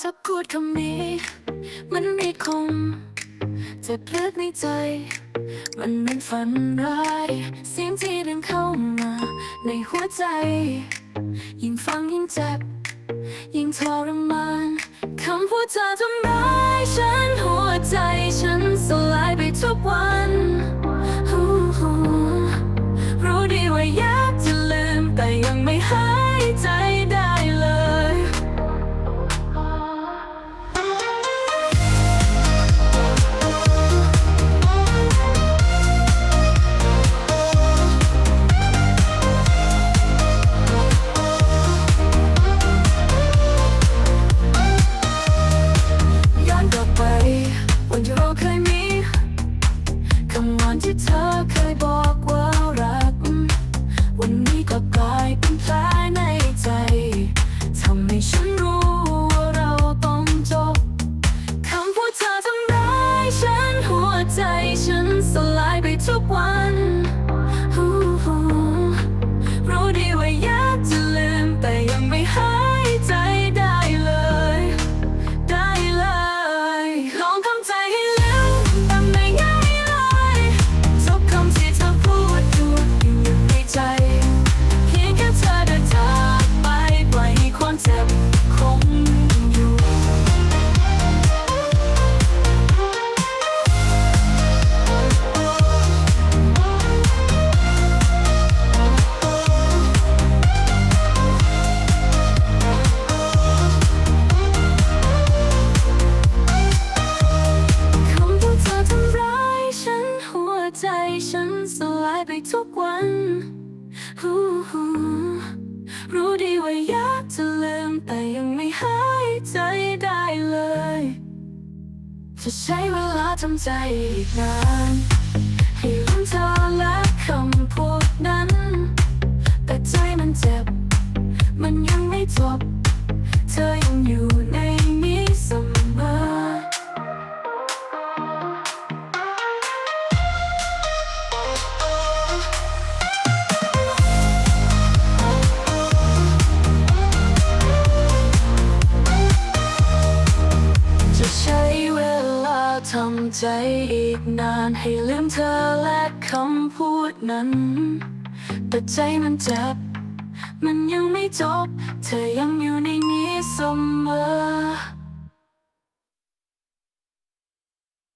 ถ้าพูดคำนี้ มันไม่คมเจ็บเลือดในใจ มันเหมันฝันร้าย เสียงที่ดังเข้ามา ในหัวใจ ยิ่งฟังยิ่งเจ็บ ยิ่งทรมานคำพูดเธอทำร้ายฉันหัวใจฉันสลายไปทุกวัน เธอเคยบอกว่ารัก วันนี้กลับกลายเป็นแผลในใจทำให้ฉันรู้ว่าเราต้องจบคำพูดเธอทำร้ายฉันหัวใจฉันสลายไปทุกวัน ว่าอยากจะลืมแต่ยังไม่หายใจได้เลย จะใช้เวลาทำใจอีกนานให้ลืมเธอและคำพูดนั้น แต่ใจมันเจ็บ มันยังไม่จบ เธอยังอยู่ใน ทำใจอีกนานให้ลืมเธอและคำพูดนั้น แต่ใจมันเจ็บ มันยังไม่จบ เธอยังอยู่ในนี้เสมอ